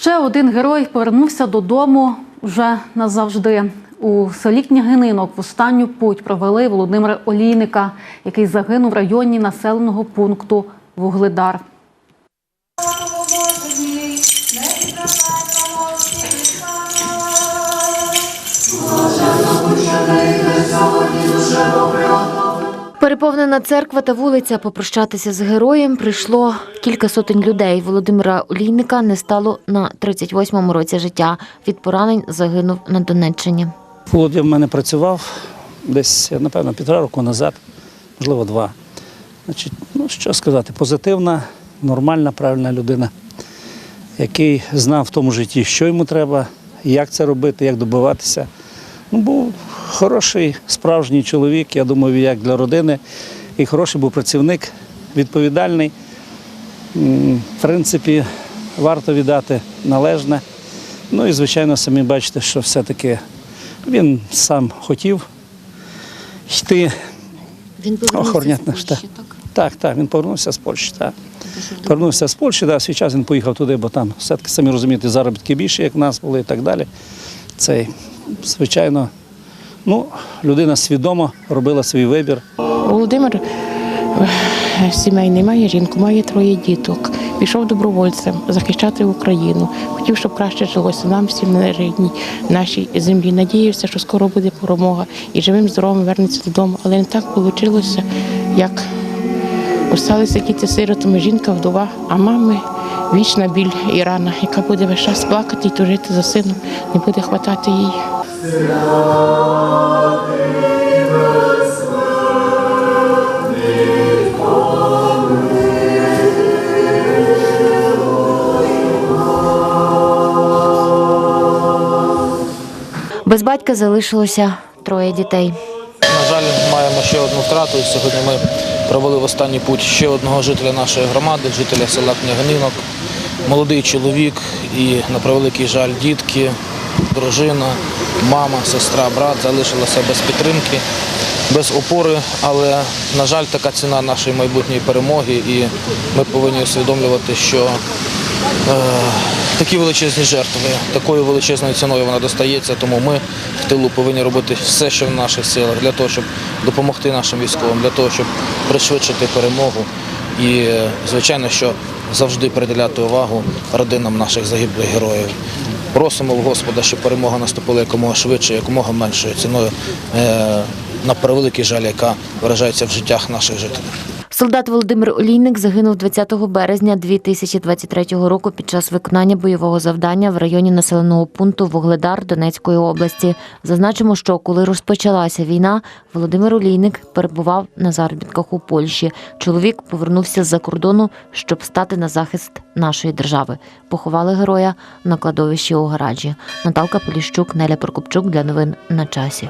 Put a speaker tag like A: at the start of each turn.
A: Ще один герой повернувся додому вже назавжди. У селі Княгининок в останню путь провели Володимира Олійника, який загинув в районі населеного пункту Вугледар.
B: Переповнена церква та вулиця попрощатися з героєм прийшло кілька сотень людей. Володимира Олійника не стало на 38-му році життя. Від поранень загинув на Донеччині.
C: Володя в мене працював десь, напевно, півтора року назад, можливо, два. Значить, ну що сказати, позитивна, нормальна, правильна людина, який знав в тому житті, що йому треба, як це робити, як добиватися. Ну, був хороший, справжній чоловік, я думаю, як для родини. І хороший був працівник, відповідальний. В принципі, варто віддати належне. Ну і, звичайно, самі бачите, що все-таки він сам хотів йти.
B: Він
C: Охороняти наш, так. Так, так, він повернувся з Польщі. Так. Повернувся з Польщі, да, свій час він поїхав туди, бо там все-таки самі розумієте, заробітки більше, як в нас були і так далі. Це, звичайно, ну, людина свідомо робила свій вибір.
D: Володимир е, сімейний має жінку, має троє діток. Пішов добровольцем захищати Україну. Хотів, щоб краще жилося нам всім на рідній нашій землі. Надіявся, що скоро буде перемога і живим здоровим вернеться додому. Але не так вийшло, як осталися діти сиротами, жінка, вдова, а мами вічна біль і рана, яка буде весь час плакати і тужити за сином, не буде хватати їй.
B: Без батька залишилося троє дітей.
E: На жаль, маємо ще одну втрату. І Сьогодні ми провели в останній путь ще одного жителя нашої громади, жителя села Княгининок, молодий чоловік і на превеликий жаль дітки, дружина, мама, сестра, брат залишилися без підтримки, без опори. Але, на жаль, така ціна нашої майбутньої перемоги, і ми повинні усвідомлювати, що е, такі величезні жертви, такою величезною ціною вона достається, тому ми в тилу повинні робити все, що в наших силах, для того, щоб допомогти нашим військовим, для того, щоб пришвидшити перемогу. І, е, звичайно, що завжди приділяти увагу родинам наших загиблих героїв. Просимо в Господа, щоб перемога наступила якомога швидше, якомога меншою ціною, е, на превеликий жаль, яка виражається в життях наших жителів.
B: Солдат Володимир Олійник загинув 20 березня 2023 року під час виконання бойового завдання в районі населеного пункту Вугледар Донецької області. Зазначимо, що коли розпочалася війна, Володимир Олійник перебував на заробітках у Польщі. Чоловік повернувся з-за кордону, щоб стати на захист нашої держави. Поховали героя на кладовищі у гаражі. Наталка Поліщук, Неля Прокопчук для новин на часі.